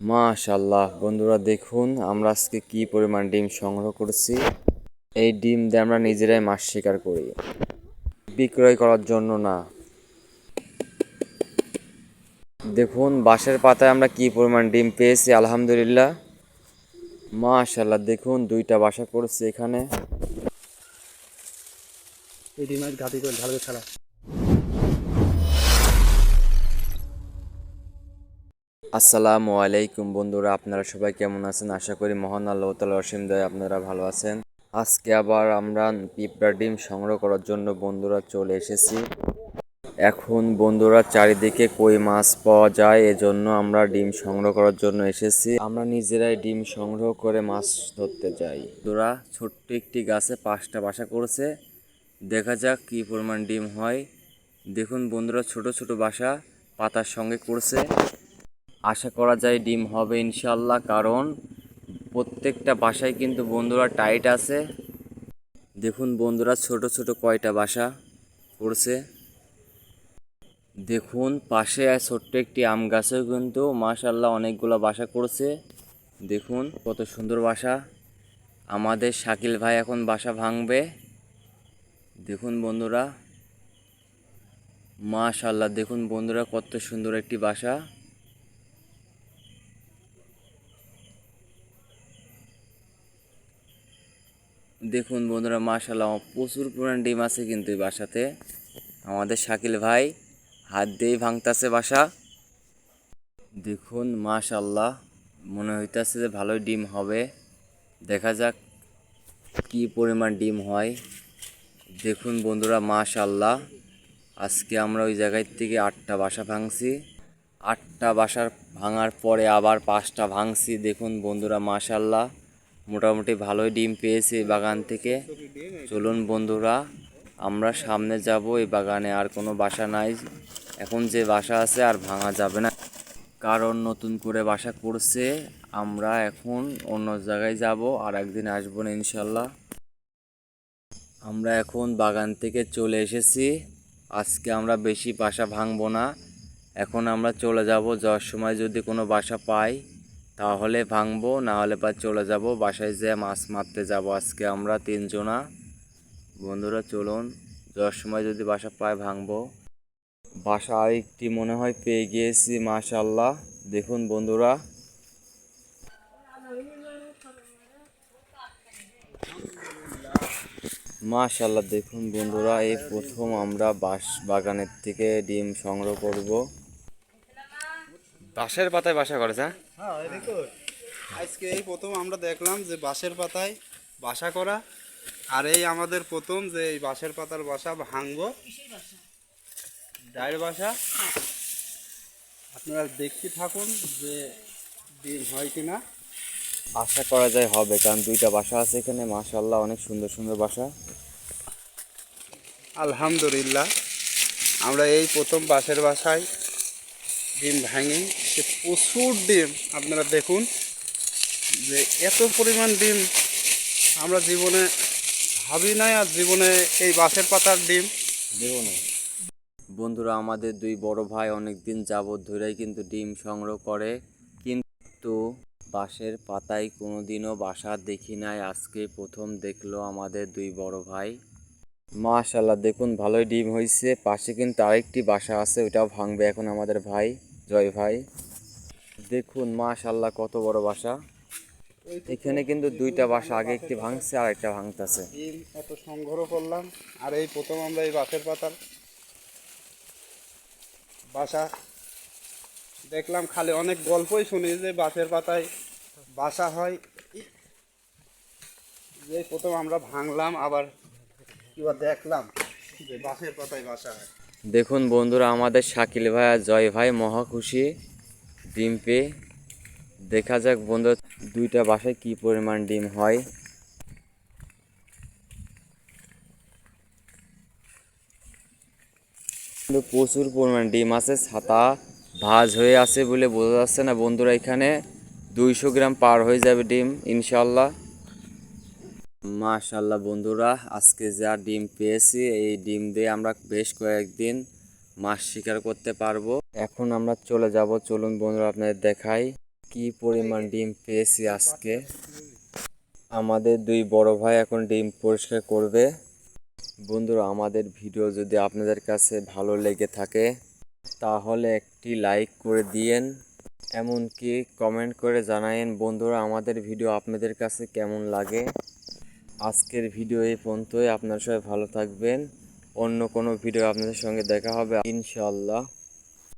মাশাল্লাহ বন্ধুরা দেখুন আমরা আজকে কি পরিমাণ ডিম সংগ্রহ করেছি। এই ডিম দিয়ে আমরা নিজেরাই মাছ শিকার করি। বিক্রয় করার জন্য না। দেখুন, বাঁশের পাতায় আমরা কি পরিমাণ ডিম পেয়েছি, আলহামদুলিল্লাহ। মাশাল্লাহ দেখুন দুইটা বাসা করেছি এখানে। এই ঘাটি করে ঢালবে ছাড়া। আসসালামু আলাইকুম বন্ধুরা, আপনারা সবাই কেমন আছেন? আশা করি মহান আল্লাহ তালা অসীম দয় আপনারা ভালো আছেন। আজকে আবার আমরা পিঁপড়া ডিম সংগ্রহ করার জন্য বন্ধুরা চলে এসেছি। এখন বন্ধুরা চারিদিকে কই মাছ পাওয়া যায়, এজন্য আমরা ডিম সংগ্রহ করার জন্য এসেছি। আমরা নিজেরাই ডিম সংগ্রহ করে মাছ ধরতে যাই। বন্ধুরা, ছোট্ট একটি গাছে পাঁচটা বাসা করেছে। দেখা যাক কী পরিমাণ ডিম হয়। দেখুন বন্ধুরা, ছোট ছোট বাসা পাতার সঙ্গে করছে। আশা করা যায় ডিম হবে ইনশাল্লাহ কারণ প্রত্যেকটা বাসায় কিন্তু বন্ধুরা টাইট আছে। দেখুন বন্ধুরা, ছোট ছোট কয়টা বাসা করছে দেখুন, পাশে ছোট্ট একটি আম গাছেও কিন্তু মাশাল্লাহ অনেকগুলো বাসা করছে দেখুন, কত সুন্দর বাসা। আমাদের শাকিল ভাই এখন বাসা ভাঙবে। দেখুন বন্ধুরা মাশাল্লাহ দেখুন বন্ধুরা কত সুন্দর একটি বাসা। দেখুন বন্ধুরা মাশাল্লাহ প্রচুর পরিমাণ ডিম আছে কিন্তু এই বাসাতে। আমাদের শাকিল ভাই হাত দিয়েই ভাঙতাছে বাসা। দেখুন মাশাল্লাহ মনে হইতাছে যে ভালোই ডিম হবে। দেখা যাক কি পরিমাণ ডিম হয়। দেখুন বন্ধুরা মাশাল্লাহ আজকে আমরা ওই জায়গায় থেকে আটটা বাসা ভাঙছি। আটটা বাসার ভাঙার পরে আবার পাঁচটা ভাঙছি। দেখুন বন্ধুরা মাশাল্লাহ মোটামুটি ভালোই ডিম পেয়েছি এই বাগান থেকে। চলুন বন্ধুরা, আমরা সামনে যাব, এই বাগানে আর কোনো বাসা নাই। এখন যে বাসা আছে আর ভাঙা যাবে না। কারণ নতুন করে বাসা করছে। আমরা এখন অন্য জায়গায় যাব, আর একদিন আসব না, ইনশাল্লাহ। আমরা এখন বাগান থেকে চলে এসেছি। আজকে আমরা বেশি বাসা ভাঙবো না। এখন আমরা চলে যাব, যাওয়ার সময় যদি কোনো বাসা পাই তাহলে ভাঙবো না হলে বা চলে যাব। বাসায় যেয়ে মাছ মারতে যাব আজকে আমরা তিনজনা। বন্ধুরা, চলুন, যাওয়ার সময় যদি বাসা পাই ভাঙবো। বাসা আরেকটি মনে হয় পেয়ে গিয়েছি মাশাল্লাহ দেখুন বন্ধুরা। মাশাল্লাহ দেখুন বন্ধুরা, এই প্রথম আমরা বাঁশ বাগানের থেকে ডিম সংগ্রহ করব। বাঁশের পাতায় বাসা করেছে হ্যাঁ? আজকে এই প্রথম আমরা দেখলাম যে বাঁশের পাতায় বাসা করা আর এই আমাদের প্রথম যে এই বাঁশের পাতার বাসা ভাঙবো ডায়ের বাসা। আপনারা দেখতে থাকুন যে ডিম হয় কিনা। আশা করা যায় হবে কারণ দুইটা বাসা আছে এখানে। মাশাল্লাহ অনেক সুন্দর সুন্দর বাসা। আলহামদুলিল্লাহ আমরা এই প্রথম বাঁশের বাসায় ডিম ভাঙি। সে প্রচুর ডিম। আপনারা দেখুন যে এত পরিমাণ ডিম আমরা জীবনে ভাবি নাই আর জীবনে এই বাঁশের পাতার ডিম। দেখো না। বন্ধুরা, আমাদের দুই বড় ভাই অনেক দিন যাবৎ ধরেই কিন্তু ডিম সংগ্রহ করে, কিন্তু বাঁশের পাতায় কোনোদিনও বাসা দেখি নাই। আজকে প্রথম দেখল আমাদের দুই বড় ভাই। মাশাল্লাহ দেখুন ভালোই ডিম হয়েছে পাশে কিন্তু আরেকটি বাসা আছে ওটাও ভাঙবে এখন আমাদের ভাই, জয় ভাই। দেখুন মাশাল্লাহ কত বড় বাসা। এখানে কিন্তু দুইটা বাসা আগে একটি ভাঙছে আর একটা ভাঙতেছে। এত সংগ্রহ করলাম আর এই প্রথম আমরা এই বাঁশের পাতার বাসা দেখলাম খালি অনেক গল্পই শুনি যে বাঁশের পাতায় বাসা হয়। যে প্রথম আমরা ভাঙলাম আবার এবার দেখলাম যে বাঁশের পাতায় বাসা হয়। দেখুন বন্ধুরা আমাদের শাকিল ভাই আর জয় ভাই মহা খুশি। ডিম পেয়ে দেখা যাক বন্ধু, দুইটা বাসায় কি পরিমাণ ডিম হয়। প্রচুর পরিমাণ ডিম আছে, ছাতা ভাজ হয়ে আছে বলে বোঝা যাচ্ছে না। বন্ধুরা, এখানে দুইশো গ্রাম পার হয়ে যাবে ডিম ইনশাল্লাহ মাশাল্লাহ বন্ধুরা, আজকে যা ডিম পেয়েছি, এই ডিম দিয়ে আমরা বেশ কয়েকদিন মাছ শিকার করতে পারব। এখন আমরা চলে যাব। চলুন বন্ধুরা, আপনাদের দেখাই কি পরিমাণ ডিম পেয়েছি আজকে। আমাদের দুই বড় ভাই এখন ডিম পরিষ্কার করবে। বন্ধুরা, আমাদের ভিডিও যদি আপনাদের কাছে ভালো লেগে থাকে, তাহলে একটি লাইক করে দিয়েন। এমনকি কমেন্ট করে জানায়েন, বন্ধুরা, আমাদের ভিডিও আপনাদের কাছে কেমন লাগে। আজকের ভিডিও এই পর্যন্তই। আপনারা সবাই ভালো থাকবেন। অন্য কোনো ভিডিও আপনাদের সঙ্গে দেখা হবে। ইনশাল্লাহ